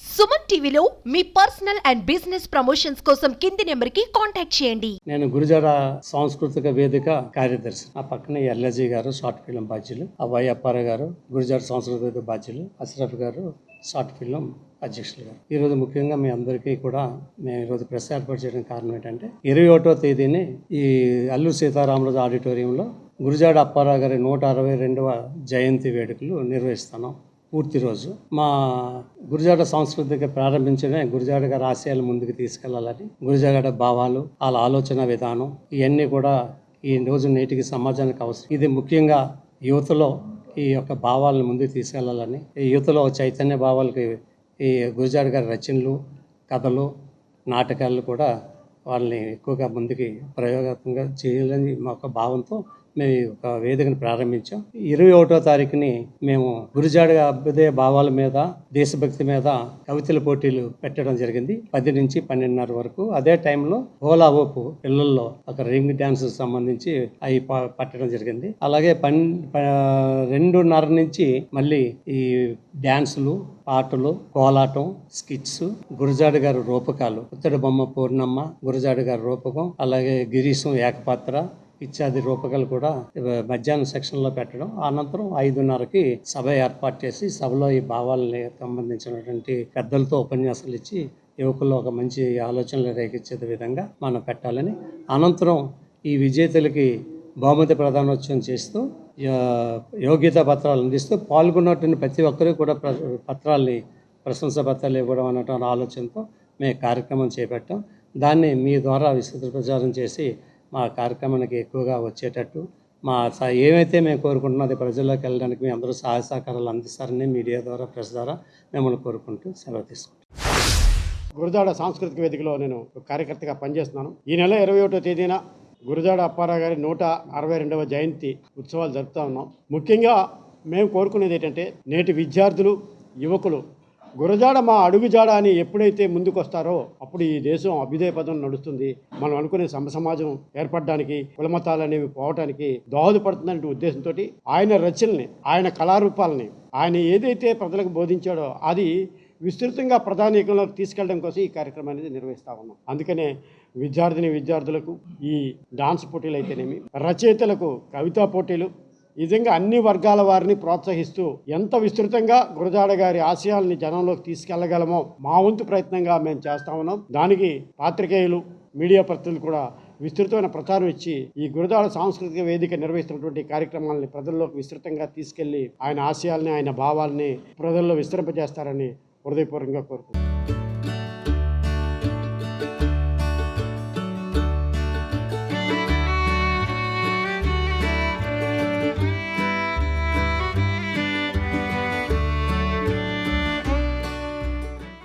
సుమన్ టీవీలో మీ personal and business promotions కోసం కింది నెంబర్కి కాంటాక్ట్ చేయండి. నేను గురుజాడ సాంస్కృతిక వేదిక కార్యదర్శి. ఆ పక్కన ఎల్ఎజీ గారు షార్ట్ ఫిల్మ్ బాధ్యులు. ఆ వై గారు గురుజాడ సాంస్కృతిక వేదిక బాధ్యులు. అష్రఫ్ గారు షార్ట్ ఫిల్మ్ అధ్యక్షులు గారు. ఈరోజు ముఖ్యంగా మీ అందరికీ కూడా మేము ఈరోజు ప్రెస్ ఏర్పాటు చేయడానికి కారణం ఏంటంటే ఇరవై ఒకటో తేదీని ఈ అల్లు సీతారామరాజు ఆడిటోరియంలో గురుజాడ అప్పారావు గారి నూట అరవై రెండవ జయంతి వేడుకలు నిర్వహిస్తున్నాం. పూర్తి రోజు. మా గురుజాడ సంస్కృతికి ప్రారంభించడమే గురుజాడగా రాశయాలు ముందుకు తీసుకెళ్ళాలని గురుజాడ భావాలు వాళ్ళ ఆలోచన విధానం ఇవన్నీ కూడా ఈ రోజు నేటికి సమాజానికి అవసరం. ఇది ముఖ్యంగా యువతలో ఈ యొక్క భావాలను ముందుకు తీసుకెళ్ళాలని ఈ యువతలో చైతన్య భావాలకి ఈ గురుజాడ గారి రచనలు కథలు నాటకాలు కూడా వాళ్ళని ఎక్కువగా ముందుకి ప్రయోగాత్మకంగా చేయాలని మా ఒక భావంతో మేము ఒక వేదికను ప్రారంభించాం. ఇరవై ఒకటో తారీఖుని మేము గురుజాడ అభ్యుదయ భావాల మీద దేశభక్తి మీద కవితల పోటీలు పెట్టడం జరిగింది. పది నుంచి పన్నెండున్నర వరకు. అదే టైంలో హోలా ఓపు పిల్లల్లో ఒక రింగ్ డ్యాన్స్ సంబంధించి అవి ప- పట్టడం జరిగింది. అలాగే పన్ రెండున్నర నుంచి మళ్ళీ ఈ డ్యాన్సులు పాటలు కోలాటం స్కిట్స్ గురజాడ గారి రూపకాలు. ఉత్తడి బొమ్మ పూర్ణమ్మ గురజాడ గారి రూపకం అలాగే గిరీశం ఏకపాత్ర ఇత్యాది రూపకాలు కూడా మధ్యాహ్నం సెక్షన్లో పెట్టడం. అనంతరం ఐదున్నరకి సభ ఏర్పాటు చేసి సభలో ఈ భావాలని సంబంధించినటువంటి పెద్దలతో ఉపన్యాసాలు ఇచ్చి యువకుల్లో ఒక మంచి ఆలోచనలు రేకెచ్చే విధంగా మనం పెట్టాలని. అనంతరం ఈ విజేతలకి బహుమతి ప్రదానోత్సవం చేస్తూ యోగ్యతా పత్రాలు అందిస్తూ పాల్గొన్నటువంటి ప్రతి ఒక్కరికి కూడా పత్రాల్ని ప్రశంసా పత్రాలు ఇవ్వడం అనేటువంటి ఆలోచనతో మేము కార్యక్రమం చేపట్టాం. దాన్ని మీ ద్వారా విస్తృత ప్రచారం చేసి మా కార్యక్రమానికి ఎక్కువగా వచ్చేటట్టు మా ఏమైతే మేము కోరుకుంటున్నాం అది ప్రజల్లోకి వెళ్ళడానికి మీ అందరూ సహాయ సహకారాలు అందిస్తారని మీడియా ద్వారా ప్రెస్ ద్వారా మిమ్మల్ని కోరుకుంటూ సెలవు తీసుకుంటాం గురజాడ సాంస్కృతిక వేదికలో నేను ఒక కార్యకర్తగా పనిచేస్తున్నాను. ఈ నెల ఇరవై ఒకటో తేదీన గురజాడ అప్పారావు గారి నూట అరవై రెండవ జయంతి ఉత్సవాలు జరుపుతా ఉన్నాం. ముఖ్యంగా మేము కోరుకునేది ఏంటంటే నేటి విద్యార్థులు యువకులు గురజాడ మా అడుగుజాడ అని ఎప్పుడైతే ముందుకొస్తారో అప్పుడు ఈ దేశం అభ్యుదయ పదం నడుస్తుంది. మనం అనుకునే సమ సమాజం ఏర్పడడానికి కులమతాలు అనేవి పోవటానికి దోహదపడుతుందనే ఉద్దేశంతో ఆయన రచనల్ని ఆయన కళారూపాలని ఆయన ఏదైతే ప్రజలకు బోధించాడో అది విస్తృతంగా ప్రధానికంలోకి తీసుకెళ్ళడం కోసం ఈ కార్యక్రమం అనేది నిర్వహిస్తూ ఉన్నాం. అందుకనే విద్యార్థిని విద్యార్థులకు ఈ డాన్స్ పోటీలు అయితేనేమి రచయితలకు కవితా పోటీలు నిజంగా అన్ని వర్గాల వారిని ప్రోత్సహిస్తూ ఎంత విస్తృతంగా గురజాడ గారి ఆశయాల్ని జనంలోకి తీసుకెళ్ళగలమో మా వంతు ప్రయత్నంగా మేము చేస్తా ఉన్నాం. దానికి పాత్రికేయులు మీడియా ప్రతినిధులు కూడా విస్తృతమైన ప్రచారం ఇచ్చి ఈ గురజాడ సాంస్కృతిక వేదిక నిర్వహిస్తున్నటువంటి కార్యక్రమాలని ప్రజల్లోకి విస్తృతంగా తీసుకెళ్ళి ఆయన ఆశయాల్ని ఆయన భావాల్ని ప్రజల్లో విస్తరింపజేస్తారని హృదయపూర్వకంగా కోరుకుంటున్నాను.